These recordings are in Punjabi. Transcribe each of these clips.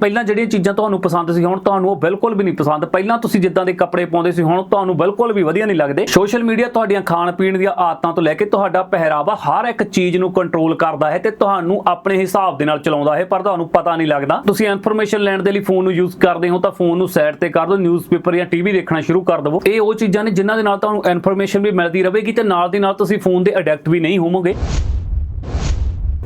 ਪਹਿਲਾਂ ਜਿਹੜੀਆਂ ਚੀਜ਼ਾਂ ਤੁਹਾਨੂੰ ਪਸੰਦ ਸੀ, ਹੁਣ ਤੁਹਾਨੂੰ ਉਹ ਬਿਲਕੁਲ ਵੀ ਨਹੀਂ ਪਸੰਦ। ਪਹਿਲਾਂ ਤੁਸੀਂ ਜਿੱਦਾਂ ਦੇ ਕੱਪੜੇ ਪਾਉਂਦੇ ਸੀ, ਹੁਣ ਤੁਹਾਨੂੰ ਬਿਲਕੁਲ ਵੀ ਵਧੀਆ ਨਹੀਂ ਲੱਗਦੇ। ਸੋਸ਼ਲ ਮੀਡੀਆ ਤੁਹਾਡੀਆਂ ਖਾਣ ਪੀਣ ਦੀਆਂ ਆਦਤਾਂ ਤੋਂ ਲੈ ਕੇ ਤੁਹਾਡਾ ਪਹਿਰਾਵਾ ਹਰ ਇੱਕ ਚੀਜ਼ ਨੂੰ ਕੰਟਰੋਲ ਕਰਦਾ ਹੈ ਤੇ ਤੁਹਾਨੂੰ ਆਪਣੇ ਹਿਸਾਬ ਦੇ ਨਾਲ ਚਲਾਉਂਦਾ ਹੈ, ਪਰ ਤੁਹਾਨੂੰ ਪਤਾ ਨਹੀਂ ਲੱਗਦਾ। ਤੁਸੀਂ ਇਨਫੋਰਮੇਸ਼ਨ ਲੈਣ ਦੇ ਲਈ ਫੋਨ ਨੂੰ ਯੂਜ਼ ਕਰਦੇ ਹੋ ਤਾਂ ਫੋਨ ਨੂੰ ਸਾਈਡ ਤੇ ਕਰ ਦਿਓ ਨਿਊਜ਼ਪੇਪਰ ਜਾਂ ਟੀਵੀ ਦੇਖਣਾ ਸ਼ੁਰੂ ਕਰ ਦਿਵੋ। ਇਹ ਉਹ ਚੀਜ਼ਾਂ ਨੇ ਜਿਨ੍ਹਾਂ ਦੇ ਨਾਲ ਤੁਹਾਨੂੰ ਇਨਫੋਰਮੇਸ਼ਨ ਵੀ ਮਿਲਦੀ ਰਹੇਗੀ ਤੇ ਨਾਲ ਦੀ ਨਾਲ ਤੁਸੀਂ ਫੋਨ ਦੇ ਅਡਿਕਟ ਵੀ ਨਹੀਂ ਹੋਵੋਗੇ।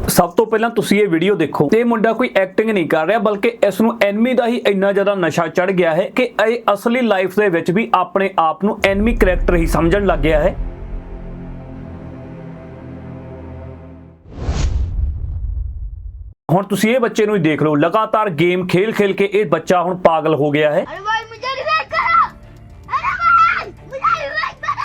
ਸਭ ਤੋਂ ਪਹਿਲਾਂ ਤੁਸੀਂ ਇਹ ਵੀਡੀਓ ਦੇਖੋ। ਤੇ ਇਹ ਮੁੰਡਾ ਕੋਈ ਐਕਟਿੰਗ ਨਹੀਂ ਕਰ ਰਿਹਾ, ਬਲਕਿ ਇਸ ਨੂੰ ਐਨਮੀ ਦਾ ਹੀ ਇੰਨਾ ਜ਼ਿਆਦਾ ਨਸ਼ਾ ਚੜ ਗਿਆ ਹੈ ਕਿ ਇਹ ਅਸਲੀ ਲਾਈਫ ਦੇ ਵਿੱਚ ਵੀ ਆਪਣੇ ਆਪ ਨੂੰ ਐਨਮੀ ਕੈਰੈਕਟਰ ਹੀ ਸਮਝਣ ਲੱਗ ਗਿਆ ਹੈ। ਹੁਣ ਤੁਸੀਂ ਇਹ ਬੱਚੇ ਨੂੰ ਹੀ ਦੇਖ ਲਓ। ਲਗਾਤਾਰ ਗੇਮ ਖੇਲ ਖੇਲ ਕੇ ਇਹ ਬੱਚਾ ਹੁਣ ਪਾਗਲ ਹੋ ਗਿਆ ਹੈ।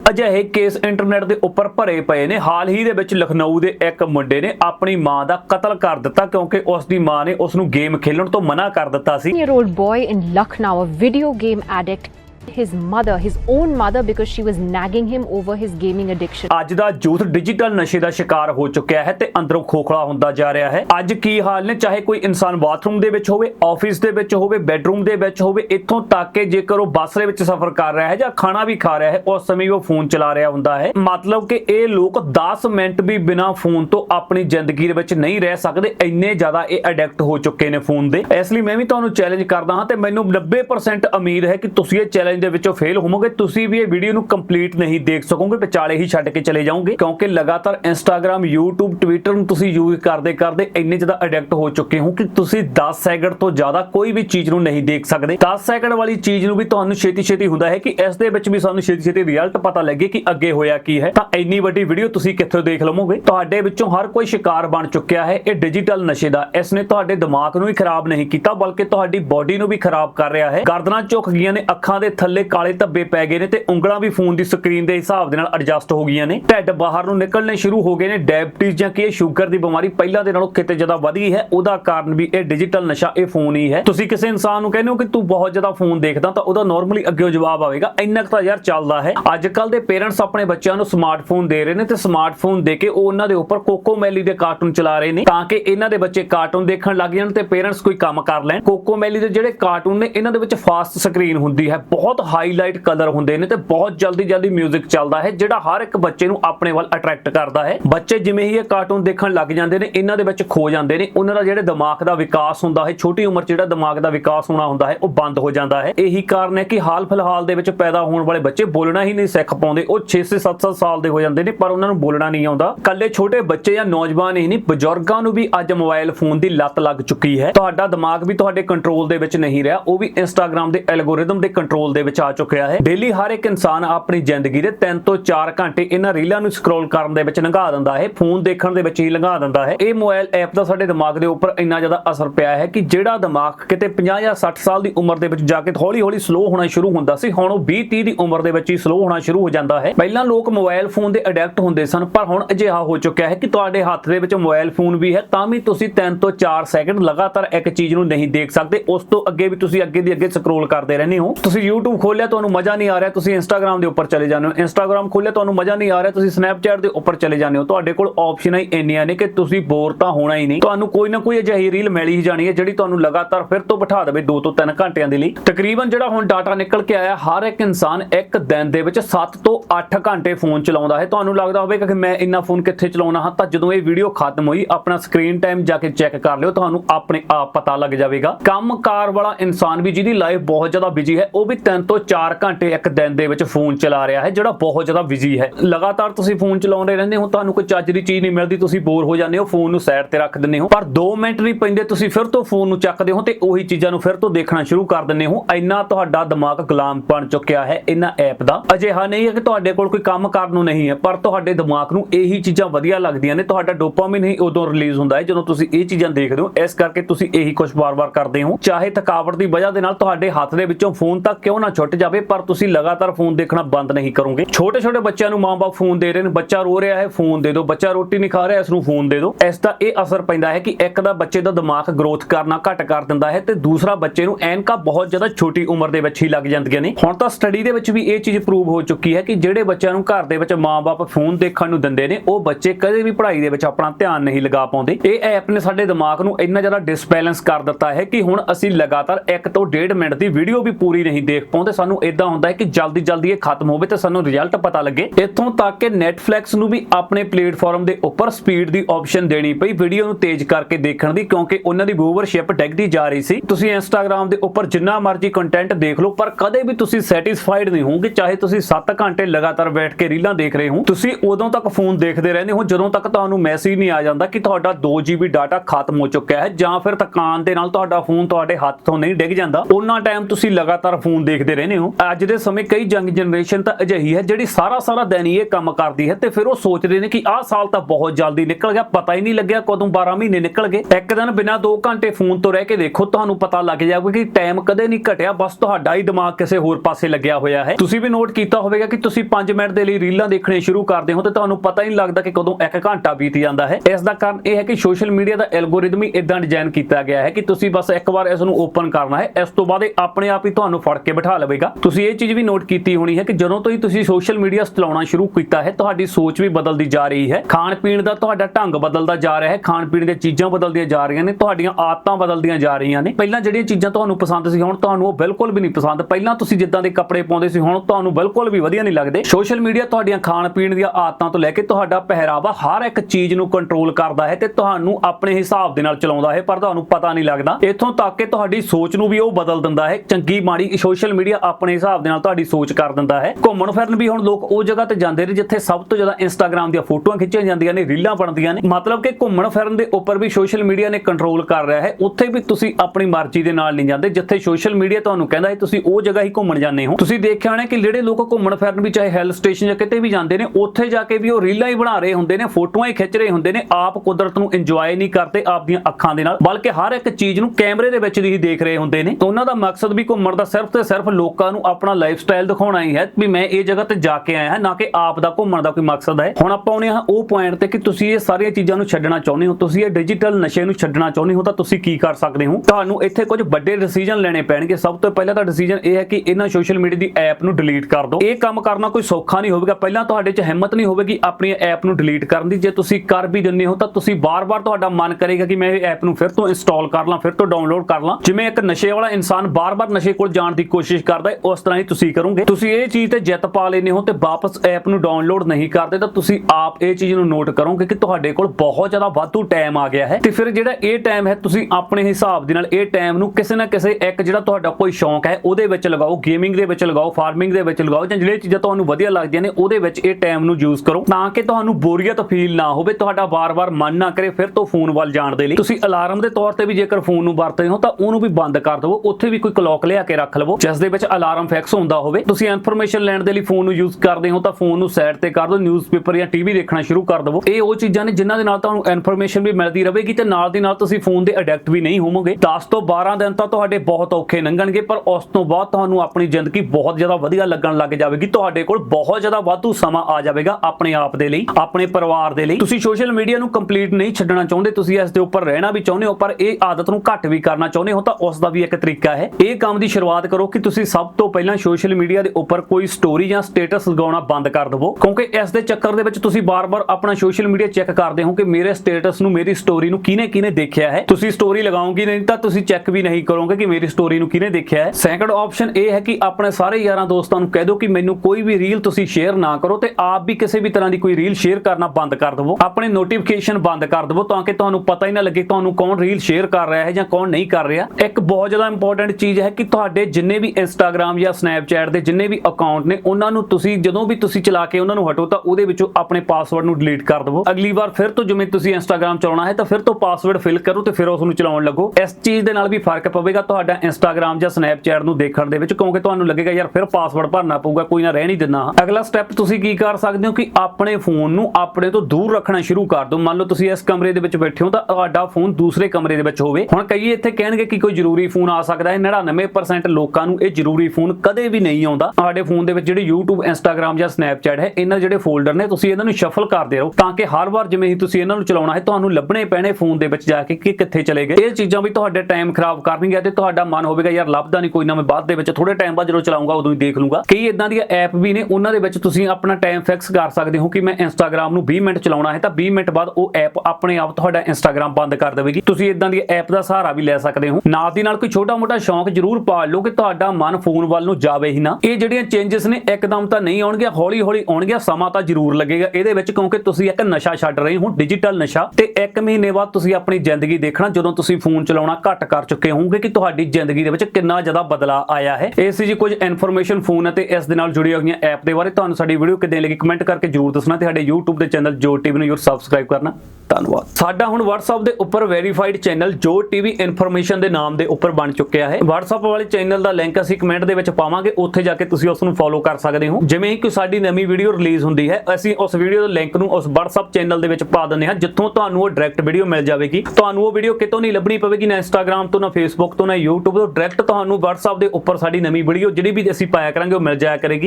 ਅਜਿਹੇ ਕੇਸ ਇੰਟਰਨੈਟ ਦੇ ਉੱਪਰ ਭਰੇ ਪਏ ਨੇ। ਹਾਲ ਹੀ ਦੇ ਵਿੱਚ ਲਖਨਊ ਦੇ ਇੱਕ ਮੁੰਡੇ ਨੇ ਆਪਣੀ ਮਾਂ ਦਾ ਕਤਲ ਕਰ ਦਿੱਤਾ ਕਿਉਂਕਿ ਉਸ ਦੀ ਮਾਂ ਨੇ ਉਸ ਨੂੰ ਗੇਮ ਖੇਲਣ ਤੋਂ ਮਨਾ ਕਰ ਦਿੱਤਾ ਸੀ। Year old boy in Lucknow, a video game addict, his mother, his own mother, because she was nagging him over his gaming addiction. ਅੱਜ ਦਾ ਯੂਥ ਡਿਜੀਟਲ ਨਸ਼ੇ ਦਾ ਸ਼ਿਕਾਰ ਹੋ ਚੁੱਕਿਆ ਹੈ ਤੇ ਅੰਦਰੋਂ ਖੋਖਲਾ ਹੁੰਦਾ ਜਾ ਰਿਹਾ ਹੈ। ਅੱਜ ਕੀ ਹਾਲ ਨੇ? ਚਾਹੇ ਕੋਈ ਇਨਸਾਨ ਬਾਥਰੂਮ ਦੇ ਵਿੱਚ ਹੋਵੇ ਆਫਿਸ ਦੇ ਵਿੱਚ ਹੋਵੇ ਬੈੱਡਰੂਮ ਦੇ ਵਿੱਚ ਹੋਵੇ ਇੱਥੋਂ ਤੱਕ ਕਿ ਜੇਕਰ ਉਹ ਬੱਸ ਦੇ ਵਿੱਚ ਸਫ਼ਰ ਕਰ ਰਿਹਾ ਹੈ ਜਾਂ ਖਾਣਾ ਵੀ ਖਾ ਰਿਹਾ ਹੈ ਉਸ ਸਮੇਂ ਉਹ ਫੋਨ ਚਲਾ ਰਿਹਾ ਹੁੰਦਾ ਹੈ। ਮਤਲਬ ਕਿ ਇਹ ਲੋਕ 10 ਮਿੰਟ ਵੀ ਬਿਨਾਂ ਫੋਨ ਤੋਂ ਆਪਣੀ ਜ਼ਿੰਦਗੀ ਦੇ ਵਿੱਚ ਨਹੀਂ ਰਹਿ ਸਕਦੇ ਇੰਨੇ ਜ਼ਿਆਦਾ ਇਹ ਅਡਿਕਟ ਹੋ ਚੁੱਕੇ ਨੇ ਫੋਨ ਦੇ। ਇਸ ਲਈ ਮੈਂ ਵੀ ਤੁਹਾਨੂੰ ਚੈਲੰਜ ਕਰਦਾ ਹਾਂ ਤੇ ਮੈਨੂੰ 90% ਉਮੀਦ ਹੈ ਕਿ ਤੁਸੀਂ ਇਹ ਚੈਲੰਜ ਦੇ ਵਿੱਚੋਂ ਫੇਲ ਹੋਵੋਗੇ, ਤੁਸੀਂ ਵੀ ਇਹ ਵੀਡੀਓ ਨੂੰ ਕੰਪਲੀਟ ਨਹੀਂ ਦੇਖ ਸਕੋਗੇ, ਵਿਚਾਲੇ ਹੀ ਛੱਡ ਕੇ ਚਲੇ ਜਾਓਗੇ, ਕਿਉਂਕਿ ਲਗਾਤਾਰ ਇੰਸਟਾਗ੍ਰam YouTube, Twitter ਨੂੰ ਤੁਸੀਂ ਯੂਜ਼ ਕਰਦੇ ਕਰਦੇ ਇੰਨੇ ਜ਼ਿਆਦਾ ਅਡਿਕਟ ਹੋ ਚੁੱਕੇ ਹੋ ਕਿ ਤੁਸੀਂ 10 ਸੈਕਿੰਡ ਤੋਂ ਜ਼ਿਆਦਾ ਕੋਈ ਵੀ ਚੀਜ਼ ਨੂੰ ਨਹੀਂ ਦੇਖ ਸਕਦੇ। 10 ਸੈਕਿੰਡ ਵਾਲੀ ਚੀਜ਼ ਨੂੰ ਵੀ ਤੁਹਾਨੂੰ ਛੇਤੀ ਛੇਤੀ ਹੁੰਦਾ ਹੈ ਕਿ ਇਸ ਦੇ ਵਿੱਚ ਵੀ ਸਾਨੂੰ ਛੇਤੀ ਛੇਤੀ ਰਿਜ਼ਲਟ ਪਤਾ ਲੱਗੇ ਕਿ ਅੱਗੇ ਹੋਇਆ ਕੀ ਹੈ। ਤਾਂ ਇੰਨੀ ਵੱਡੀ ਵੀਡੀਓ ਤੁਸੀਂ ਕਿੱਥੋਂ ਦੇਖ ਲਵੋਗੇ? ਤੁਹਾਡੇ ਵਿੱਚੋਂ ਹਰ ਕੋਈ ਸ਼ਿਕਾਰ ਬਣ ਚੁੱਕਿਆ ਹੈ, ਇਹ ਡਿਜੀਟਲ ਨਸ਼ੇ ਦਾ। ਇਸ ਨੇ ਤੁਹਾਡੇ ਦਿਮਾਗ ਨੂੰ ਹੀ ਖਰਾਬ ਨਹੀਂ ਕੀਤਾ, ਬਲਕਿ ਤੁਹਾਡੀ ਬਾਡੀ ਨੂੰ ਵੀ ਖਰਾਬ ਕਰ ਰਿਹਾ ਹੈ। ਗਰਦਨਾਂ ਝੁਕ ਗਈਆਂ ਨੇ, ਅੱਖਾਂ ਦੇ ਥੱਲੇ ਕਾਲੇ ਧੱਬੇ ਪੈ ਗਏ ਨੇ ਤੇ ਉਂਗਲਾਂ ਵੀ ਫੋਨ ਦੀ ਸਕਰੀਨ ਦੇ ਹਿਸਾਬ ਦੇ ਨਾਲ ਐਡਜਸਟ ਹੋ ਗਈਆਂ ਨੇ। ਢਿੱਡ ਬਾਹਰ ਨੂੰ ਨਿਕਲਣੇ ਸ਼ੁਰੂ ਹੋ ਗਏ ਨੇ। ਡਾਇਬਟੀਜ਼ ਜਾਂ ਕਿ ਇਹ ਸ਼ੂਗਰ ਦੀ ਬਿਮਾਰੀ ਪਹਿਲਾਂ ਦੇ ਨਾਲੋਂ ਕਿਤੇ ਜ਼ਿਆਦਾ ਵਧ ਗਈ ਹੈ। ਉਹਦਾ ਕਾਰਨ ਵੀ ਇਹ ਡਿਜੀਟਲ ਨਸ਼ਾ, ਇਹ ਫੋਨ ਹੀ ਹੈ। ਤੁਸੀਂ ਕਿਸੇ ਇਨਸਾਨ ਨੂੰ ਕਹਿੰਦੇ ਹੋ ਕਿ ਤੂੰ ਬਹੁਤ ਜ਼ਿਆਦਾ ਫੋਨ ਦੇਖਦਾ ਤਾਂ ਉਹਦਾ ਨਾਰਮਲੀ ਅੱਗੇ ਜਵਾਬ ਆਵੇਗਾ, ਇੰਨਾ ਕੁ ਤਾਂ ਯਾਰ ਚੱਲਦਾ ਹੈ। ਅੱਜ ਕੱਲ ਦੇ ਪੇਰੈਂਟਸ ਆਪਣੇ ਬੱਚਿਆਂ ਨੂੰ ਸਮਾਰਟਫੋਨ ਦੇ ਰਹੇ ਨੇ ਤੇ ਸਮਾਰਟਫੋਨ ਦੇ ਕੇ ਉਹ ਉਹਨਾਂ ਦੇ ਉੱਪਰ ਕੋਕੋ ਮੈਲੀ ਦੇ ਕਾਰਟੂਨ ਚਲਾ ਰਹੇ ਨੇ ਤਾਂ ਕਿ ਇਹਨਾਂ ਦੇ ਬੱਚੇ ਕਾਰਟੂਨ ਦੇਖਣ ਲੱਗ ਜਾਣ ਤੇ ਪੇਰੈਂਟਸ ਕੋਈ ਕੰਮ ਕਰ ਲੈਣ। ਕੋਕੋ ਮੈਲੀ ਦੇ ਜਿਹੜੇ ਕਾਰਟੂਨ ਨੇ, ਇਹਨਾਂ ਦੇ ਵਿੱਚ ਫਾਸਟ ਸਕਰੀਨ ਹੁੰਦੀ ਹੈ। ਬਹੁਤ ਬਹੁਤ ਹਾਈਲਾਈਟ ਕਲਰ ਹੁੰਦੇ ਨੇ ਤੇ ਬਹੁਤ ਜਲਦੀ ਜਲਦੀ 뮤직 ਚੱਲਦਾ ਹੈ, ਜਿਹੜਾ ਹਰ ਇੱਕ ਬੱਚੇ ਨੂੰ ਆਪਣੇ ਵੱਲ ਅਟਰੈਕਟ ਕਰਦਾ ਹੈ। ਬੱਚੇ ਜਿਵੇਂ ਹੀ ਇਹ ਕਾਰਟੂਨ ਦੇਖਣ ਲੱਗ ਜਾਂਦੇ ਨੇ, ਇਹਨਾਂ ਦੇ ਵਿੱਚ ਖੋ ਜਾਂਦੇ ਨੇ, ਉਹਨਾਂ ਦਾ ਜਿਹੜੇ ਦਿਮਾਗ ਦਾ ਵਿਕਾਸ ਹੁੰਦਾ ਹੈ, ਛੋਟੀ ਉਮਰ 'ਚ ਜਿਹੜਾ ਦਿਮਾਗ ਦਾ ਵਿਕਾਸ ਹੋਣਾ ਹੁੰਦਾ ਹੈ, ਉਹ ਬੰਦ ਹੋ ਜਾਂਦਾ ਹੈ। ਇਹੀ ਕਾਰਨ ਹੈ ਕਿ ਹਾਲ ਫਿਲਹਾਲ ਦੇ ਵਿੱਚ ਪੈਦਾ ਹੋਣ ਵਾਲੇ ਬੱਚੇ ਬੋਲਣਾ ਹੀ ਨਹੀਂ ਸਿੱਖ ਪਾਉਂਦੇ। ਉਹ 6 7 ਸਾਲ ਦੇ ਹੋ ਜਾਂਦੇ ਨੇ, ਪਰ ਉਹਨਾਂ ਨੂੰ ਬੋਲਣਾ ਨਹੀਂ ਆਉਂਦਾ। ਕੱਲੇ ਛੋਟੇ ਬੱਚੇ ਜਾਂ ਨੌਜਵਾਨ ਹੀ ਨਹੀਂ, ਬਜ਼ੁਰਗਾਂ ਨੂੰ ਵੀ ਅੱਜ ਮੋਬਾਈਲ ਫੋਨ ਦੀ ਲੱਤ ਲੱਗ ਚੁੱਕੀ ਹੈ। ਤੁਹਾਡਾ ਦਿਮਾਗ ਵੀ ਤੁਹਾਡੇ ਕੰਟਰੋਲ ਦੇ ਵਿੱਚ ਨਹੀਂ ਰਿਹਾ, ਉਹ ਵੀ ਇੰਸਟਾਗ੍ਰam ਦੇ ਐਲਗੋਰਿਦਮ ਦੇ ਕੰਟਰੋਲ ਦੇ ਵਿੱਚ ਆ ਚੁੱਕਿਆ ਹੈ। ਡੇਲੀ ਹਰ ਇੱਕ ਇਨਸਾਨ ਆਪਣੀ ਜ਼ਿੰਦਗੀ ਦੇ 3 ਤੋਂ 4 ਘੰਟੇ ਇਹਨਾਂ ਰੀਲਾਂ ਨੂੰ ਸਕਰੋਲ ਕਰਨ ਦੇ ਵਿੱਚ ਲੰਘਾ ਦਿੰਦਾ ਹੈ। ਫੋਨ ਦੇਖਣ ਦੇ ਵਿੱਚ ਹੀ ਲੰਘਾ ਦਿੰਦਾ ਹੈ। ਇਹ ਮੋਬਾਈਲ ਐਪ ਦਾ ਸਾਡੇ ਦਿਮਾਗ ਦੇ ਉੱਪਰ ਇੰਨਾ ਜ਼ਿਆਦਾ ਅਸਰ ਪਿਆ ਹੈ ਕਿ ਜਿਹੜਾ ਦਿਮਾਗ ਕਿਤੇ 50 ਜਾਂ 60 ਸਾਲ ਦੀ ਉਮਰ ਦੇ ਵਿੱਚ ਜਾ ਕੇ ਹੌਲੀ ਹੌਲੀ ਸਲੋ ਹੋਣਾ ਸ਼ੁਰੂ ਹੁੰਦਾ ਸੀ, ਹੁਣ ਉਹ 20 30 ਦੀ ਉਮਰ ਦੇ ਵਿੱਚ ਹੀ ਸਲੋ ਹੋਣਾ ਸ਼ੁਰੂ ਹੋ ਜਾਂਦਾ ਹੈ। ਪਹਿਲਾਂ ਲੋਕ ਮੋਬਾਈਲ ਫੋਨ ਦੇ ਅਡਿਕਟ ਹੁੰਦੇ ਸਨ, ਪਰ ਹੁਣ ਅਜਿਹਾ ਹੋ ਚੁੱਕਿਆ ਹੈ ਕਿ ਤੁਹਾਡੇ ਹੱਥ ਦੇ ਵਿੱਚ ਮੋਬਾਈਲ ਫੋਨ ਵੀ ਹੈ, ਤਾਂ ਵੀ ਤੁਸੀਂ 3 ਤੋਂ 4 ਸੈਕਿੰਡ ਲਗਾਤਾਰ ਇੱਕ ਚੀਜ਼ ਨੂੰ ਨਹੀਂ ਦੇਖ ਸਕਦੇ। ਉਸ ਤੋਂ ਅੱਗੇ ਵੀ ਤੁਸੀਂ ਅੱਗੇ ਦੀ ਅੱਗੇ ਸਕਰੋਲ ਕਰਦੇ ਰਹਿੰਦੇ ਹੋ। ਤੁਸੀਂ YouTube ਖੋਲਿਆ, ਤੁਹਾਨੂੰ ਮਜ਼ਾ ਨਹੀਂ ਆ ਰਿਹਾ, ਤੁਸੀਂ Instagram ਦੇ ਉੱਪਰ ਚਲੇ ਜਾਂਦੇ ਹੋ। Instagram ਖੋਲਿਆ, ਤੁਹਾਨੂੰ ਮਜ਼ਾ ਨਹੀਂ ਆ ਰਿਹਾ, ਤੁਸੀਂ Snapchat ਦੇ ਉੱਪਰ ਚਲੇ ਜਾਂਦੇ ਹੋ। ਤੁਹਾਡੇ ਕੋਲ ਆਪਸ਼ਨਾਂ ਹੀ ਇੰਨੀਆਂ ਨੇ ਕਿ ਤੁਸੀਂ ਬੋਰ ਤਾਂ ਹੋਣਾ ਹੀ ਨਹੀਂ। ਤੁਹਾਨੂੰ ਕੋਈ ਨਾ ਕੋਈ ਅਜਿਹੀ ਰੀਲ ਮਿਲ ਹੀ ਜਾਣੀ ਹੈ, ਜਿਹੜੀ ਤੁਹਾਨੂੰ ਲਗਾਤਾਰ ਫਿਰ ਤੋਂ ਬਿਠਾ ਦੇਵੇ 2 ਤੋਂ 3 ਘੰਟਿਆਂ ਦੇ ਲਈ। ਤਕਰੀਬਨ ਜਿਹੜਾ ਹੁਣ ਡਾਟਾ ਨਿਕਲ ਕੇ ਆਇਆ, ਹਰ ਇੱਕ ਇਨਸਾਨ ਇੱਕ ਦਿਨ ਦੇ ਵਿੱਚ 7 ਤੋਂ 8 ਘੰਟੇ ਫੋਨ ਚਲਾਉਂਦਾ ਹੈ। ਤੁਹਾਨੂੰ ਲੱਗਦਾ ਹੋਵੇਗਾ ਕਿ ਮੈਂ ਇੰਨਾ ਫੋਨ ਕਿੱਥੇ ਚਲਾਉਣਾ ਹਾਂ, ਤਾਂ ਜਦੋਂ ਇਹ ਵੀਡੀਓ ਖਤਮ ਹੋਈ, ਆਪਣਾ ਸਕਰੀਨ ਟਾਈਮ ਜਾ ਕੇ ਚੈੱਕ ਕਰ ਲਿਓ, ਤੁਹਾਨੂੰ ਆਪਣੇ ਆਪ ਪਤਾ ਲੱਗ ਜਾਵੇਗਾ। ਕੰਮਕਾਰ ਵਾਲਾ ਇਨਸਾਨ ਵੀ, ਜਿਹਦੀ ਲਾਈਫ ਬਹੁਤ ਜ਼ਿਆਦਾ ਬਿਜ਼ੀ ਹੈ, ਉਹ ਵੀ 3 ਤੋਂ 4 ਘੰਟੇ ਇੱਕ ਦਿਨ ਦੇ ਵਿੱਚ ਫੋਨ ਚਲਾ ਰਿਹਾ ਹੈ, ਜਿਹੜਾ ਬਹੁਤ ਜ਼ਿਆਦਾ ਬਿਜ਼ੀ ਹੈ। ਲਗਾਤਾਰ ਤੁਸੀਂ ਫੋਨ ਚਲਾਉਂਦੇ ਰਹਿੰਦੇ ਹੋ, ਤੁਹਾਨੂੰ ਕੋਈ ਚੱਜ ਦੀ ਚੀਜ਼ ਨਹੀਂ ਮਿਲਦੀ, ਤੁਸੀਂ ਬੋਰ ਹੋ ਜਾਂਦੇ ਹੋ, ਫੋਨ ਨੂੰ ਸਾਈਡ ਤੇ ਰੱਖ ਦਿੰਦੇ ਹੋ। ਪਰ 2 ਮਿੰਟ ਨਹੀਂ ਪੈਂਦੇ, ਤੁਸੀਂ ਫਿਰ ਤੋਂ ਫੋਨ ਨੂੰ ਚੱਕਦੇ ਹੋ ਤੇ ਉਹੀ ਚੀਜ਼ਾਂ ਨੂੰ ਫਿਰ ਤੋਂ ਦੇਖਣਾ ਸ਼ੁਰੂ ਕਰ ਦਿੰਦੇ ਹੋ। ਇੰਨਾ ਤੁਹਾਡਾ ਦਿਮਾਗ ਗੁਲਾਮ ਬਣ ਚੁੱਕਿਆ ਹੈ ਇਹਨਾਂ ਐਪ ਦਾ। ਅਜਿਹਾ ਨਹੀਂ ਹੈ ਕਿ ਤੁਹਾਡੇ ਕੋਲ ਕੋਈ ਕੰਮ ਕਰਨ ਨੂੰ ਨਹੀਂ ਹੈ, ਪਰ ਤੁਹਾਡੇ ਦਿਮਾਗ ਨੂੰ ਇਹੀ ਚੀਜ਼ਾਂ ਵਧੀਆ ਲੱਗਦੀਆਂ ਨੇ। ਤੁਹਾਡਾ ਡੋਪਾਮਾਈਨ ਹੀ ਉਦੋਂ ਰਿਲੀਜ਼ ਹੁੰਦਾ ਹੈ, ਜਦੋਂ ਤੁਸੀਂ ਇਹ ਚੀਜ਼ਾਂ ਦੇਖਦੇ ਹੋ, ਇਸ ਕਰਕੇ ਤੁਸੀਂ ਇਹੀ ਕੁਝ ਵਾਰ-ਵਾਰ ਕਰਦੇ ਹੋ। ਚਾਹੇ ਥਕਾਵਟ ਦੀ ਵਜ੍ਹਾ ਦੇ ਨਾਲ ਤੁਹਾਡੇ ਹੱਥ ਦੇ ਵਿੱਚੋਂ ਫੋਨ ਤੱਕ ਕਿਉਂ ਨਾ ਨਾ ਛੁੱਟ ਜਾਵੇ, ਪਰ ਤੁਸੀਂ ਲਗਾਤਾਰ ਫੋਨ ਦੇਖਣਾ ਬੰਦ ਨਹੀਂ ਕਰੋਗੇ। ਛੋਟੇ ਛੋਟੇ ਬੱਚਿਆਂ ਨੂੰ ਮਾਂ-ਬਾਪ ਫੋਨ ਦੇ ਰਹੇ ਨੇ। ਬੱਚਾ ਰੋ ਰਿਹਾ ਹੈ, ਫੋਨ ਦੇ ਦਿਓ। ਬੱਚਾ ਰੋਟੀ ਨਹੀਂ ਖਾ ਰਿਹਾ, ਇਸ ਨੂੰ ਫੋਨ ਦੇ ਦਿਓ। ਇਸ ਦਾ ਇਹ ਅਸਰ ਪੈਂਦਾ ਹੈ ਕਿ ਇੱਕ ਦਾ ਬੱਚੇ ਦਾ ਦਿਮਾਗ ਗਰੋਥ ਕਰਨਾ ਘੱਟ ਕਰ ਦਿੰਦਾ ਹੈ ਤੇ ਦੂਸਰਾ ਬੱਚੇ ਨੂੰ ਐਨਕਾ ਬਹੁਤ ਜ਼ਿਆਦਾ ਛੋਟੀ ਉਮਰ ਦੇ ਵਿੱਚ ਹੀ ਲੱਗ ਜਾਂਦੀਆਂ ਨੇ। ਹੁਣ ਤਾਂ ਸਟੱਡੀ ਦੇ ਵਿੱਚ ਵੀ ਇਹ ਚੀਜ਼ ਪ੍ਰੂਵ ਹੋ ਚੁੱਕੀ ਹੈ ਕਿ ਜਿਹੜੇ ਬੱਚਿਆਂ ਨੂੰ ਘਰ ਦੇ ਵਿੱਚ ਮਾਂ-ਬਾਪ ਫੋਨ ਦੇਖਣ ਨੂੰ ਦਿੰਦੇ ਨੇ, ਉਹ ਬੱਚੇ ਕਦੇ ਵੀ ਪੜ੍ਹਾਈ ਦੇ ਵਿੱਚ ਆਪਣਾ ਧਿਆਨ ਨਹੀਂ ਲਗਾ ਪਾਉਂਦੇ। ਇਹ ਐਪ ਨੇ ਸਾਡੇ ਦਿਮਾਗ ਨੂੰ ਇੰਨਾ ਜ਼ਿਆਦਾ ਡਿਸਬੈਲੈਂਸ ਕਰ ਦਿੱਤਾ ਹੈ ਕਿ ਹੁਣ ਅਸੀਂ ਲਗਾਤਾਰ 1 ਤੋਂ 1.5 ਮਿੰਟ ਦੀ ਵੀਡੀਓ ਵੀ ਪੂਰੀ ਨਹੀਂ ਦੇਖ ਪਾਉਂਦੇ ਸਾਨੂੰ ਇਦਾਂ ਹੁੰਦਾ ਹੈ ਕਿ ਜਲਦੀ ਜਲਦੀ ਇਹ ਖਤਮ ਹੋਵੇ ਤੇ ਸਾਨੂੰ ਰਿਜ਼ਲਟ ਪਤਾ ਲੱਗੇ। ਇੱਥੋਂ ਤੱਕ ਕਿ Netflix ਨੂੰ ਵੀ ਆਪਣੇ ਪਲੇਟਫਾਰਮ ਦੇ ਉੱਪਰ ਸਪੀਡ ਦੀ ਆਪਸ਼ਨ ਦੇਣੀ ਪਈ ਵੀਡੀਓ ਨੂੰ ਤੇਜ਼ ਕਰਕੇ ਦੇਖਣ ਦੀ, ਕਿਉਂਕਿ ਉਹਨਾਂ ਦੀ ਵਿਊਵਰਸ਼ਿਪ ਡਿੱਗਦੀ ਜਾ ਰਹੀ ਸੀ। ਤੁਸੀਂ Instagram ਦੇ ਉੱਪਰ ਜਿੰਨਾ ਮਰਜ਼ੀ ਕੰਟੈਂਟ ਦੇਖ ਲਓ, ਪਰ ਕਦੇ ਵੀ ਤੁਸੀਂ ਸੈਟੀਸਫਾਈਡ ਨਹੀਂ ਹੋਵੋਗੇ, ਚਾਹੇ ਤੁਸੀਂ 7 ਘੰਟੇ ਲਗਾਤਾਰ ਬੈਠ ਕੇ ਰੀਲਾਂ ਦੇਖ ਰਹੇ ਹੋ। ਤੁਸੀਂ ਉਦੋਂ ਤੱਕ ਫੋਨ ਦੇਖਦੇ ਰਹਿੰਦੇ ਹੋ, ਜਦੋਂ ਤੱਕ ਤੁਹਾਨੂੰ ਮੈਸੇਜ ਨਹੀਂ ਆ ਜਾਂਦਾ ਕਿ ਤੁਹਾਡਾ 2GB ਡਾਟਾ ਖਤਮ ਹੋ ਚੁੱਕਿਆ ਹੈ, ਜਾਂ ਫਿਰ ਥਕਾਨ ਦੇ ਨਾਲ ਤੁਹਾਡਾ ਫੋਨ ਤੁਹਾਡੇ ਹੱਥ ਤੋਂ ਨਹੀਂ ਡਿੱਗ ਜਾਂਦਾ। ਉਹਨਾਂ ਟਾਈਮ ਤੁਸੀਂ ਲਗਾਤਾਰ ਫੋਨ ਦੇਖਦੇ ਰਹਿੰਦੇ ਹੋ। ਅੱਜ ਦੇ ਸਮੇਂ ਕਈ ਯੰਗ ਜਨਰੇਸ਼ਨ ਤਾਂ ਅਜਿਹੀ ਹੈ ਜਿਹੜੀ ਸਾਰਾ ਸਾਰਾ ਦਿਨ ਇਹ ਕੰਮ ਕਰਦੀ ਹੈ ਤੇ ਫਿਰ ਉਹ ਸੋਚਦੇ ਨੇ ਕਿ ਆਹ ਸਾਲ ਤਾਂ ਬਹੁਤ ਜਲਦੀ ਨਿਕਲ ਗਿਆ, ਪਤਾ ਹੀ ਨਹੀਂ ਲੱਗਿਆ ਕਦੋਂ 12 ਮਹੀਨੇ ਨਿਕਲ ਗਏ। ਇੱਕ ਦਿਨ ਬਿਨਾਂ 2 ਘੰਟੇ ਫੋਨ ਤੋਂ ਰਹਿ ਕੇ ਦੇਖੋ, ਤੁਹਾਨੂੰ ਪਤਾ ਲੱਗ ਜਾਊਗਾ ਕਿ ਟਾਈਮ ਕਦੇ ਨਹੀਂ ਘਟਿਆ, ਬਸ ਤੁਹਾਡਾ ਹੀ ਦਿਮਾਗ ਕਿਸੇ ਹੋਰ ਪਾਸੇ ਲੱਗਿਆ ਹੋਇਆ ਹੈ। ਤੁਸੀਂ ਵੀ ਨੋਟ ਕੀਤਾ ਹੋਵੇਗਾ ਕਿ ਤੁਸੀਂ 5 ਮਿੰਟ ਦੇ ਲਈ ਰੀਲਾਂ ਦੇਖਣੇ ਸ਼ੁਰੂ ਕਰਦੇ ਹੋ ਤੇ ਤੁਹਾਨੂੰ ਪਤਾ ਹੀ ਨਹੀਂ ਲੱਗਦਾ ਕਿ ਕਦੋਂ 1 ਘੰਟਾ ਬੀਤ ਜਾਂਦਾ ਹੈ। ਇਸ ਦਾ ਕਾਰਨ ਇਹ ਹੈ ਕਿ ਸੋਸ਼ਲ ਮੀਡੀਆ ਦਾ ਐਲਗੋਰਿਦਮ ਹੀ ਇਦਾਂ ਡਿਜ਼ਾਈਨ ਕੀਤਾ ਗਿਆ ਹੈ ਕਿ ਤੁਸੀਂ ਬਸ ਇੱਕ ਵਾਰ ਇਸ ਨੂੰ ਓਪਨ ਕਰਨਾ ਹੈ, ਇਸ ਤੋਂ ਬਾਅਦ ਇਹ ਆਪਣੇ ਆਪ ਹੀ ਤੁਹਾਨੂੰ ਫੜ ਕੇ ਬਿਠਾ ਲਵੇਗਾ ਤੁਸੀਂ ਇਹ ਚੀਜ਼ ਵੀ ਨੋਟ ਕੀਤੀ ਹੋਣੀ ਹੈ ਕਿ ਜਦੋਂ ਤੋਂ ਹੀ ਤੁਸੀਂ ਸੋਸ਼ਲ ਮੀਡੀਆ ਚਲਾਉਣਾ ਸ਼ੁਰੂ ਕੀਤਾ ਹੈ, ਤੁਹਾਡੀ ਸੋਚ ਵੀ ਬਦਲਦੀ ਜਾ ਰਹੀ ਹੈ। ਖਾਣ ਪੀਣ ਦਾ ਤੁਹਾਡਾ ਢੰਗ ਬਦਲਦਾ ਜਾ ਰਿਹਾ ਹੈ, ਖਾਣ ਪੀਣ ਦੀਆਂ ਚੀਜ਼ਾਂ ਬਦਲਦੀਆਂ ਜਾ ਰਹੀਆਂ ਨੇ, ਤੁਹਾਡੀਆਂ ਆਦਤਾਂ ਬਦਲਦੀਆਂ ਜਾ ਰਹੀਆਂ ਨੇ। ਪਹਿਲਾਂ ਜਿਹੜੀਆਂ ਚੀਜ਼ਾਂ ਤੁਹਾਨੂੰ ਪਸੰਦ ਸੀ, ਹੁਣ ਤੁਹਾਨੂੰ ਉਹ ਬਿਲਕੁਲ ਵੀ ਨਹੀਂ ਪਸੰਦ। ਪਹਿਲਾਂ ਤੁਸੀਂ ਜਿੱਦਾਂ ਦੇ ਕੱਪੜੇ ਪਾਉਂਦੇ ਸੀ, ਹੁਣ ਤੁਹਾਨੂੰ ਬਿਲਕੁਲ ਵੀ ਵਧੀਆ ਨਹੀਂ ਲੱਗਦੇ। ਸੋਸ਼ਲ ਮੀਡੀਆ ਤੁਹਾਡੀਆਂ ਖਾਣ ਪੀਣ ਦੀਆਂ ਆਦਤਾਂ ਤੋਂ ਲੈ ਕੇ ਤੁਹਾਡਾ ਪਹਿਰਾਵਾ ਹਰ ਇੱਕ ਚੀਜ਼ ਨੂੰ ਕੰਟਰੋਲ ਕਰਦਾ ਹੈ ਤੇ ਤੁਹਾਨੂੰ ਆਪਣੇ ਹਿਸਾਬ ਦੇ ਨਾਲ ਚਲਾਉਂਦਾ ਹੈ, ਪਰ ਤੁਹਾਨੂੰ ਪਤਾ ਨਹੀਂ ਲੱਗਦਾ। ਇੱਥੋਂ ਤੱਕ ਕਿ ਤੁਹਾਡੀ ਸੋਚ ਨੂੰ ਵੀ ਉਹ ਬਦਲ ਦਿੰਦਾ ਹੈ। ਚੰਗੀ, ਮਾੜੀ ਸੋਸ਼ਲ ਮੀਡੀਆ ਆਪਣੇ ਹਿਸਾਬ ਦੇ ਨਾਲ ਤੁਹਾਡੀ ਸੋਚ ਕਰ ਦਿੰਦਾ ਹੈ। ਘੁੰਮਣ ਫਿਰਨ ਵੀ ਹੁਣ ਲੋਕ ਉਹ ਜਗ੍ਹਾ ਤੇ ਜਾਂਦੇ ਨੇ ਜਿੱਥੇ ਸਭ ਤੋਂ ਜ਼ਿਆਦਾ ਇੰਸਟਾਗ੍ਰam ਦੀਆਂ ਫੋਟੋਆਂ ਖਿੱਚੀਆਂ ਜਾਂਦੀਆਂ ਨੇ, ਰੀਲਾਂ ਬਣਦੀਆਂ ਨੇ। ਮਤਲਬ ਕਿ ਘੁੰਮਣ ਫਿਰਨ ਦੇ ਉੱਪਰ ਵੀ ਸੋਸ਼ਲ ਮੀਡੀਆ ਨੇ ਕੰਟਰੋਲ ਕਰ ਰਿਹਾ ਹੈ। ਉੱਥੇ ਵੀ ਤੁਸੀਂ ਆਪਣੀ ਮਰਜ਼ੀ ਦੇ ਨਾਲ ਨਹੀਂ ਜਾਂਦੇ। ਜਿੱਥੇ ਸੋਸ਼ਲ ਮੀਡੀਆ ਤੁਹਾਨੂੰ ਕਹਿੰਦਾ ਹੈ, ਤੁਸੀਂ ਉਹ ਜਗ੍ਹਾ ਹੀ ਘੁੰਮਣ ਜਾਂਦੇ ਹੋ। ਤੁਸੀਂ ਦੇਖਿਆ ਹੋਣਾ ਕਿ ਜਿਹੜੇ ਲੋਕ ਘੁੰਮਣ ਫਿਰਨ ਵੀ ਚਾਹੇ ਹਿਲ ਸਟੇਸ਼ਨ ਜਾਂ ਕਿਤੇ ਵੀ ਜਾਂਦੇ ਨੇ, ਉੱਥੇ ਜਾ ਕੇ ਵੀ ਉਹ ਰੀਲਾਂ ਹੀ ਬਣਾ ਰਹੇ ਹੁੰਦੇ ਨੇ, ਫੋਟੋਆਂ ਹੀ ਖਿੱਚ ਰਹੇ ਹੁੰਦੇ ਨੇ। ਆਪ ਕੁਦਰਤ ਨੂੰ ਇੰਜੋਏ ਨਹੀਂ ਕਰਦੇ ਆਪ ਦੀਆਂ ਅੱਖਾਂ ਦੇ ਨਾਲ। ਬਲਕਿ ਹਰ ਇੱਕ ਚੀਜ਼ ਨੂੰ ਕੈਮਰੇ ਦੇ ਵਿੱਚ ਹੀ ਦੇਖ ਰਹੇ ਹੁੰਦੇ ਨੇ। ਤਾਂ ਉਹਨਾਂ ਦਾ ਮਕਸਦ ਵੀ ਘੁੰਮਣ ਦਾ ਸਿਰਫ ਤੇ ਸਿਰਫ ਲੋਕਾਂ ਨੂੰ ਆਪਣਾ ਲਾਈਫ ਸਟਾਈਲ ਦਿਖਾਉਣਾ ਹੀ ਹੈ ਵੀ ਮੈਂ ਇਹ ਜਗ੍ਹਾ ਤੇ ਜਾ ਕੇ ਆਇਆ ਹਾਂ, ਨਾ ਕਿ ਆਪ ਦਾ ਘੁੰਮਣ ਦਾ ਕੋਈ ਮਕਸਦ ਹੈ। ਹੁਣ ਆਪਾਂ ਆਉਣੇ ਹਾਂ ਉਹ ਪੁਆਇੰਟ ਤੇ ਕਿ ਤੁਸੀਂ ਇਹ ਸਾਰੀਆਂ ਚੀਜ਼ਾਂ ਨੂੰ ਛੱਡਣਾ ਚਾਹੁੰਦੇ ਹੋ। ਤੁਸੀਂ ਇਹ ਡਿਜੀਟਲ ਨਸ਼ੇ ਨੂੰ ਛੱਡਣਾ ਚਾਹੁੰਦੇ ਹੋ ਤਾਂ ਤੁਸੀਂ ਕੀ ਕਰ ਸਕਦੇ ਹੋ? ਤੁਹਾਨੂੰ ਇੱਥੇ ਕੁਝ ਵੱਡੇ ਡਿਸੀਜਨ ਲੈਣੇ ਪੈਣਗੇ। ਸਭ ਤੋਂ ਪਹਿਲਾਂ ਤਾਂ ਡਿਸੀਜਨ ਇਹ ਹੈ ਕਿ ਇਹਨਾਂ ਸੋਸ਼ਲ ਮੀਡੀਆ ਦੀ ਐਪ ਨੂੰ ਡਿਲੀਟ ਕਰ ਦਿਓ। ਇਹ ਕੰਮ ਕਰਨਾ ਕੋਈ ਸੌਖਾ ਨਹੀਂ ਹੋਵੇਗਾ। ਪਹਿਲਾਂ ਤੁਹਾਡੇ 'ਚ ਹਿੰਮਤ ਨਹੀਂ ਹੋਵੇਗੀ ਆਪਣੀ ਐਪ ਨੂੰ ਡਿਲੀਟ ਕਰਨ ਦੀ। ਜੇ ਤੁਸੀਂ ਕਰ ਵੀ ਦਿੰਦੇ ਹੋ ਤਾਂ ਤੁਸੀਂ ਬਾਰ-ਬਾਰ ਤੁਹਾਡਾ ਮਨ ਕਰੇਗਾ ਕਿ ਮੈਂ ਇਹ ਐਪ ਨੂੰ ਫਿਰ ਤੋਂ ਇੰਸਟਾਲ ਕਰ ਲਾਂ, ਫਿਰ ਤੋਂ ਡਾਊਨਲੋਡ ਕਰ ਲਾਂ। ਜਿਵੇਂ ਇੱਕ ਨਸ਼ੇ ਵਾਲਾ ਇਨਸਾਨ ਬਾਰ-ਬਾਰ ਨਸ਼ੇ ਕੋਲ ਜਾਣ ਦੀ ਕੋਸ਼ਿਸ਼ ਕਰਦਾ ਹੈ, ਉਸ ਤਰ੍ਹਾਂ ਹੀ ਤੁਸੀਂ ਕਰੋਗੇ। ਤੁਸੀਂ ਇਹ ਚੀਜ਼ ਤੇ ਜਿੱਤ ਪਾ ਲੈਨੇ ਹੋ ਤੇ ਵਾਪਸ ਐਪ ਨੂੰ ਡਾਊਨਲੋਡ ਨਹੀਂ ਕਰਦੇ, ਤਾਂ ਤੁਸੀਂ ਆਪ ਇਹ ਚੀਜ਼ ਨੂੰ ਨੋਟ ਕਰੋਗੇ ਕਿ ਤੁਹਾਡੇ ਕੋਲ ਬਹੁਤ ਜ਼ਿਆਦਾ ਵਾਧੂ ਟਾਈਮ ਆ ਗਿਆ ਹੈ। ਤੇ ਫਿਰ ਜਿਹੜਾ ਇਹ ਟਾਈਮ ਹੈ, ਤੁਸੀਂ ਆਪਣੇ ਹਿਸਾਬ ਦੇ ਨਾਲ ਇਹ ਟਾਈਮ ਨੂੰ ਕਿਸੇ ਨਾ ਕਿਸੇ ਇੱਕ ਜਿਹੜਾ ਤੁਹਾਡਾ ਕੋਈ ਸ਼ੌਂਕ ਹੈ, ਉਹਦੇ ਵਿੱਚ ਲਗਾਓ ਗੇਮਿੰਗ ਦੇ ਵਿੱਚ ਲਗਾਓ ਫਾਰਮਿੰਗ ਦੇ ਵਿੱਚ ਲਗਾਓ, ਜਾਂ ਜਿਹੜੀਆਂ ਚੀਜ਼ਾਂ ਤੁਹਾਨੂੰ ਵਧੀਆ ਲੱਗਦੀਆਂ ਨੇ, ਉਹਦੇ ਵਿੱਚ ਇਹ ਟਾਈਮ ਨੂੰ ਯੂਜ਼ ਕਰੋ। ਤਾਂ ਕਿ ਤੁਹਾਨੂੰ ਬੋਰੀਅਤ ਫੀਲ ਨਾ ਹੋਵੇ, ਤੁਹਾਡਾ ਵਾਰ-ਵਾਰ ਮਨ ਨਾ ਕਰੇ, ਫਿਰ ਤੋਂ ਫੋਨ ਵੱਲ ਜਾਣ ਦੇ ਲਈ। ਤੁਸੀਂ ਅਲਾਰਮ ਦੇ ਤੌਰ ਤੇ ਵੀ ਜੇਕਰ ਫੋਨ ਨੂੰ ਵਰਤਦੇ ਹੋ, ਤਾਂ ਉਹਨੂੰ ਵੀ ਬੰਦ ਕਰ ਦਿਵੋ, ਉੱਥੇ ਵੀ ਕੋਈ ਕਲੌਕ ਲਿਆ ਕੇ ਰੱਖ ਲਵੋ, ਜਿਸ ਦੇ ਵਿੱਚ ਅਲਾਰਮ ਫਿਕਸ ਹੁੰਦਾ ਹੋਵੇ, ਤੁਸੀਂ ਇਨਫੋਰਮੇਸ਼ਨ ਲੈਣ ਦੇ ਲਈ ਫੋਨ ਨੂੰ ਯੂਜ਼ ਕਰਦੇ ਹੋ ਤਾਂ ਫੋਨ ਨੂੰ ਸਾਈਡ ਤੇ ਕਰ ਦਿਓ ਨਿਊਜ਼ਪੇਪਰ ਜਾਂ ਟੀਵੀ ਦੇਖਣਾ ਸ਼ੁਰੂ ਕਰ ਦਿਵੋ। ਇਹ ਉਹ ਚੀਜ਼ਾਂ ਨੇ ਜਿਨ੍ਹਾਂ ਦੇ ਨਾਲ ਤੁਹਾਨੂੰ ਇਨਫੋਰਮੇਸ਼ਨ ਵੀ ਮਿਲਦੀ ਰਹੇਗੀ ਤੇ ਨਾਲ ਦੀ ਨਾਲ ਤੁਸੀਂ ਫੋਨ ਦੇ ਅਡਿਕਟ ਵੀ ਨਹੀਂ ਹੋਵੋਗੇ। 10 ਤੋਂ 12 ਦਿਨ ਤਾਂ ਤੁਹਾਡੇ ਬਹੁਤ ਔਖੇ ਲੰਘਣਗੇ, ਪਰ ਉਸ ਤੋਂ ਬਾਅਦ ਤੁਹਾਨੂੰ ਆਪਣੀ ਜ਼ਿੰਦਗੀ ਬਹੁਤ ਜ਼ਿਆਦਾ ਵਧੀਆ ਲੱਗਣ ਲੱਗ ਜਾਵੇਗੀ। ਤੁਹਾਡੇ ਕੋਲ ਬਹੁਤ ਜ਼ਿਆਦਾ ਵਾਧੂ ਸਮਾਂ ਆ ਜਾਵੇਗਾ ਆਪਣੇ ਆਪ ਦੇ ਲਈ, ਆਪਣੇ ਪਰਿਵਾਰ ਦੇ ਲਈ। ਤੁਸੀਂ ਸੋਸ਼ਲ ਮੀਡੀਆ ਨੂੰ ਕੰਪਲੀਟ ਨਹੀਂ ਛੱਡਣਾ ਚਾਹੁੰਦੇ, ਤੁਸੀਂ ਇਸ ਦੇ ਉੱਪਰ ਰਹਿਣਾ ਵੀ ਚਾਹੁੰਦੇ ਹੋ, ਪਰ ਇਹ ਆਦਤ ਨੂੰ ਘੱਟ ਵੀ ਕਰਨਾ ਚਾਹੁੰਦੇ ਹੋ ਤਾਂ ਉਸ ਦਾ ਵੀ ਇੱਕ ਤਰੀਕਾ ਹੈ। ਇਹ ਕੰਮ ਦੀ ਸ਼ੁਰੂਆਤ ਕਰੋ ਕਿ ਤੁਸੀਂ ਤੁਸੀਂ ਸਭ ਤੋਂ ਪਹਿਲਾਂ ਸੋਸ਼ਲ ਮੀਡੀਆ ਦੇ ਉੱਪਰ ਕੋਈ ਸਟੋਰੀ ਜਾਂ ਸਟੇਟਸ ਲਗਾਉਣਾ ਬੰਦ ਕਰ ਦਿਵੋ, ਕਿਉਂਕਿ ਇਸ ਦੇ ਚੱਕਰ ਦੇ ਵਿੱਚ ਤੁਸੀਂ ਬਾਰ-ਬਾਰ ਆਪਣਾ ਸੋਸ਼ਲ ਮੀਡੀਆ ਚੈੱਕ ਕਰਦੇ ਹੋ ਕਿ ਮੇਰੇ ਸਟੇਟਸ ਨੂੰ, ਮੇਰੀ ਸਟੋਰੀ ਨੂੰ ਕਿਹਨੇ ਕਿਹਨੇ ਦੇਖਿਆ ਹੈ। ਤੁਸੀਂ ਸਟੋਰੀ ਲਗਾਓਗੇ ਨਹੀਂ ਤਾਂ ਤੁਸੀਂ ਚੈੱਕ ਵੀ ਨਹੀਂ ਕਰੋਗੇ ਕਿ ਮੇਰੀ ਸਟੋਰੀ ਨੂੰ ਕਿਹਨੇ ਦੇਖਿਆ ਹੈ। ਸੈਕੰਡ ਆਪਸ਼ਨ ਇਹ ਹੈ ਕਿ ਆਪਣੇ ਸਾਰੇ ਯਾਰਾਂ ਦੋਸਤਾਂ ਨੂੰ ਕਹਿ ਦਿਓ ਕਿ ਮੈਨੂੰ ਕੋਈ ਵੀ ਰੀਲ ਤੁਸੀਂ ਸ਼ੇਅਰ ਨਾ ਕਰੋ ਤੇ ਆਪ ਵੀ ਕਿਸੇ ਵੀ ਤਰ੍ਹਾਂ ਦੀ ਕੋਈ ਰੀਲ ਸ਼ੇਅਰ ਕਰਨਾ ਬੰਦ ਕਰ ਦਿਵੋ। ਆਪਣੇ ਨੋਟੀਫਿਕੇਸ਼ਨ ਬੰਦ ਕਰ ਦਿਵੋ ਤਾਂ ਕਿ ਤੁਹਾਨੂੰ ਪਤਾ ਹੀ ਨਾ ਲੱਗੇ ਤੁਹਾਨੂੰ ਕੌਣ ਰੀਲ ਸ਼ੇਅਰ ਕਰ ਰਿਹਾ ਹੈ ਜਾਂ ਕੌਣ ਨਹੀਂ ਕਰ ਰਿਹਾ। ਇੱਕ ਬਹੁਤ ਜ਼ਿਆਦਾ ਇੰਪੋਰਟੈਂਟ ਚੀਜ਼ ਹੈ ਕਿ ਤੁਹਾਡੇ ਜਿੰਨੇ ਵੀ ਇੰਸਟਾਗ੍ਰam ਜਾਂ ਸਨੈਪਚੈਟ ਦੇ ਜਿੰਨੇ ਵੀ ਅਕਾਊਂਟ ਨੇ, ਉਹਨਾਂ ਨੂੰ ਤੁਸੀਂ ਜਦੋਂ ਵੀ ਤੁਸੀਂ ਚਲਾ ਕੇ ਉਹਨਾਂ ਨੂੰ ਹਟੋ, ਤਾਂ ਉਹਦੇ ਵਿੱਚੋਂ ਆਪਣੇ ਪਾਸਵਰਡ ਨੂੰ ਡਿਲੀਟ ਕਰ ਦਿਵੋ। ਅਗਲੀ ਵਾਰ ਫਿਰ ਤੋਂ ਜਿਵੇਂ ਤੁਸੀਂ ਇੰਸਟਾਗ੍ਰam ਚਲਾਉਣਾ ਹੈ, ਤਾਂ ਫਿਰ ਤੋਂ ਪਾਸਵਰਡ ਫਿਲ ਕਰੋ ਤੇ ਫਿਰ ਉਸ ਨੂੰ ਚਲਾਉਣ ਲੱਗੋ। ਇਸ ਚੀਜ਼ ਦੇ ਨਾਲ ਵੀ ਫ਼ਰਕ ਪਵੇਗਾ ਤੁਹਾਡਾ ਇੰਸਟਾਗ੍ਰam ਜਾਂ ਸਨੈਪਚੈਟ ਨੂੰ ਦੇਖਣ ਦੇ ਵਿੱਚ, ਕਿਉਂਕਿ ਤੁਹਾਨੂੰ ਲੱਗੇਗਾ ਯਾਰ ਫਿਰ ਪਾਸਵਰਡ ਭਰਨਾ ਪਊਗਾ, ਕੋਈ ਨਾ ਰਹਿ ਨਹੀਂ ਦਿੰਦਾ ਅਗਲਾ ਸਟੈਪ ਤੁਸੀਂ ਕੀ ਕਰ ਸਕਦੇ ਹੋ ਕਿ ਆਪਣੇ ਫੋਨ ਨੂੰ ਆਪਣੇ ਤੋਂ ਦੂਰ ਰੱਖਣਾ ਸ਼ੁਰੂ ਕਰ ਦਿਓ। ਮੰਨ ਲਓ ਤੁਸੀਂ ਇਸ ਕਮਰੇ ਦੇ ਵਿੱਚ ਬੈਠੇ ਹੋ, ਤਾਂ ਤੁਹਾਡਾ ਫੋਨ ਦੂਸਰੇ ਕਮਰੇ ਦੇ ਵਿੱਚ ਹੋਵੇ। ਹੁਣ ਕਈ ਇੱਥੇ ਕਹਿਣਗੇ ਕਿ ਕੋਈ ਜ਼ਰੂਰੀ ਫੋਨ ਆ ਸਕਦਾ ਹੈ। 99% ਲੋਕਾਂ ਨੂੰ ਇਹ ਜ਼ਰੂਰੀ ਫੋਨ ਕਦੇ ਵੀ ਨਹੀਂ ਆਉਂਦਾ। ਤੁਹਾਡੇ ਫੋਨ ਦੇ ਵਿੱਚ ਜਿਹੜੀ YouTube, Instagram ਜਾਂ Snapchat ਹੈ, ਇਹਨਾਂ ਜਿਹੜੇ ਫੋਲਡਰ ਨੇ, ਤੁਸੀਂ ਇਹਨਾਂ ਨੂੰ ਸ਼ਫਲ ਕਰਦੇ ਰਹੋ ਤਾਂ ਕਿ ਹਰ ਵਾਰ ਜਿਵੇਂ ਹੀ ਤੁਸੀਂ ਇਹਨਾਂ ਨੂੰ ਚਲਾਉਣਾ ਹੈ, ਤੁਹਾਨੂੰ ਲੱਭਣੇ ਪੈਣੇ ਫੋਨ ਦੇ ਵਿੱਚ ਜਾ ਕੇ ਕਿ ਕਿੱਥੇ ਚਲੇ ਗਏ। ਇਹ ਚੀਜ਼ਾਂ ਵੀ ਤੁਹਾਡੇ ਟਾਈਮ ਖਰਾਬ ਕਰਨਗੀਆਂ ਤੇ ਤੁਹਾਡਾ ਮਨ ਹੋਵੇਗਾ, ਯਾਰ, ਲੱਭਦਾ ਨਹੀਂ ਕੋਈ ਨਾ, ਮੈਂ ਬਾਅਦ ਦੇ ਵਿੱਚ ਥੋੜੇ ਟਾਈਮ ਬਾਅਦ ਜਦੋਂ ਚਲਾਉਂਗਾ ਉਦੋਂ ਹੀ ਦੇਖ ਲੂੰਗਾ ਕਈ ਇਦਾਂ ਦੀਆਂ ਐਪ ਵੀ ਨੇ, ਉਹਨਾਂ ਦੇ ਵਿੱਚ ਤੁਸੀਂ ਆਪਣਾ ਟਾਈਮ ਫਿਕਸ ਕਰ ਸਕਦੇ ਹੋ ਕਿ ਮੈਂ Instagram ਨੂੰ 20 ਮਿੰਟ ਚਲਾਉਣਾ ਹੈ ਤਾਂ 20 ਮਿੰਟ ਬਾਅਦ ਉਹ ਐਪ ਆਪਣੇ ਆਪ ਤੁਹਾਡਾ Instagram ਬੰਦ ਕਰ ਦੇਵੇਗੀ। ਤੁਸੀਂ ਇਦਾਂ ਦੀ ਐਪ ਦਾ ਸਹਾਰਾ ਵੀ ਲੈ ਸਕਦੇ ਹੋ। ਨਾਲ ਦੀ ਨਾਲ ਕੋਈ ਛੋਟਾ-ਮੋਟਾ ਸ਼ੌਂਕ ਜ਼ਰੂਰ ਪਾਲ ਲਓ ਕਿ ਤੁਹਾਡਾ ਮਨ ਫੋਨ ਵੱਲ ਨੂੰ ਜਾਵੇ ਹੀ ਨਾ। ਇਹ ਜਿਹੜੀਆਂ ਚੇਂਜਸ ਨੇ, ਇੱਕਦਮ ਤਾਂ ਨਹੀਂ ਆਉਣਗੀਆਂ, ਹੌਲੀ-ਹੌਲੀ ਆਉਣਗੀਆਂ, ਸਮਾਂ ਤਾਂ ਜ਼ਰੂਰ ਲੱਗੇਗਾ। ਇਹਦੇ ਵਿੱਚ ਕਿਉਂਕਿ ਤੁਸੀਂ ਇੱਕ ਨਸ਼ਾ ਛੱਡ ਰਹੇ ਹੋ ਡਿਜੀਟਲ ਨਸ਼ਾ। ਤੇ 1 ਮਹੀਨੇ ਬਾਅਦ ਤੁਸੀਂ ਆਪਣੀ ਜ਼ਿੰਦਗੀ ਦੇਖਣਾ, ਜਦੋਂ ਤੁਸੀਂ ਫੋਨ ਚਲਾਉਣਾ ਘੱਟ ਕਰ ਚੁੱਕੇ ਹੋਵੋਗੇ ਕਿ ਤੁਹਾਡੀ ਜ਼ਿੰਦਗੀ ਦੇ ਵਿੱਚ ਕਿੰਨਾ ਜ਼ਿਆਦਾ ਬਦਲਾਅ ਆਇਆ ਹੈ। ਇਹ ਸੀ ਜੀ ਕੁਝ ਇਨਫੋਰਮੇਸ਼ਨ ਫੋਨ ਅਤੇ ਇਸ ਦੇ ਨਾਲ ਜੁੜੀਆਂ ਹੋਈਆਂ ਐਪ ਦੇ ਬਾਰੇ। ਤੁਹਾਨੂੰ ਸਾਡੀ ਵੀਡੀਓ ਕਿਦਾਂ ਲੱਗੀ ਕਮੈਂਟ ਕਰਕੇ ਜਰੂਰ ਦੱਸਣਾ ਤੇ ਸਾਡੇ YouTube ਦੇ ਚੈਨਲ ਜੋ ਟੀਵੀ ਨੂੰ ਜਰੂਰ ਸਬਸਕ੍ਰਾਈਬ ਕਰਨਾ। ਧੰਨਵਾਦ। ਸਾਡਾ ਹੁਣ WhatsApp ਦੇ ਉੱਪਰ ਵੈਰੀਫਾਈਡ ਚੈਨਲ ਜੋ ਟੀਵੀ ਇਨਫੋਰਮੇਸ਼ਨ ਦੇ ਨਾਮ ਦੇ ਉੱਪਰ ਬਣ ਚੁੱਕਿਆ ਹੈ। WhatsApp ਵਾਲੇ ਚੈਨਲ ਦਾ ਲਿੰਕ ਅਸੀਂ ਕਮੈਂਟ ਦੇ ਵਿੱਚ ਪਾਵਾਂਗੇ, ਉੱਥੇ ਜਾ ਕੇ ਤੁਸੀਂ ਉਸ ਨੂੰ ਫੋਲੋ ਕਰ ਸਕਦੇ ਹੋ। ਜਿਵੇਂ ਹੀ ਕੋਈ ਸਾਡੀ ਨਵੀਂ ਵੀਡੀਓ ਰਿਲੀਜ਼ ਹੁੰਦੀ ਹੈ, ਅਸੀਂ ਉਸ ਵੀਡੀਓ ਦੇ ਲਿੰਕ ਨੂੰ ਉਸ WhatsApp ਚੈਨਲ ਦੇ ਵਿੱਚ ਪਾ ਦਿੰਦੇ ਹਾਂ, ਜਿੱਥੋਂ ਤੁਹਾਨੂੰ ਉਹ ਡਾਇਰੈਕਟ ਵੀਡੀਓ ਮਿਲ ਜਾਵੇਗੀ। ਤੁਹਾਨੂੰ ਉਹ ਵੀਡੀਓ ਕਿਤੋਂ ਨਹੀਂ ਲੱਭਣੀ ਪਵੇਗੀ, ਨਾ Instagram ਤੋਂ, ਨਾ Facebook ਤੋਂ, ਨਾ YouTube ਤੋਂ। ਡਾਇਰੈਕਟ ਤੁਹਾਨੂੰ WhatsApp ਦੇ ਉੱਪਰ ਸਾਡੀ ਨਵੀਂ ਵੀਡੀਓ ਜਿਹੜੀ ਵੀ ਅਸੀਂ ਪਾਇਆ ਕਰਾਂਗੇ, ਉਹ ਮਿਲ ਜਾਇਆ ਕਰੇਗੀ।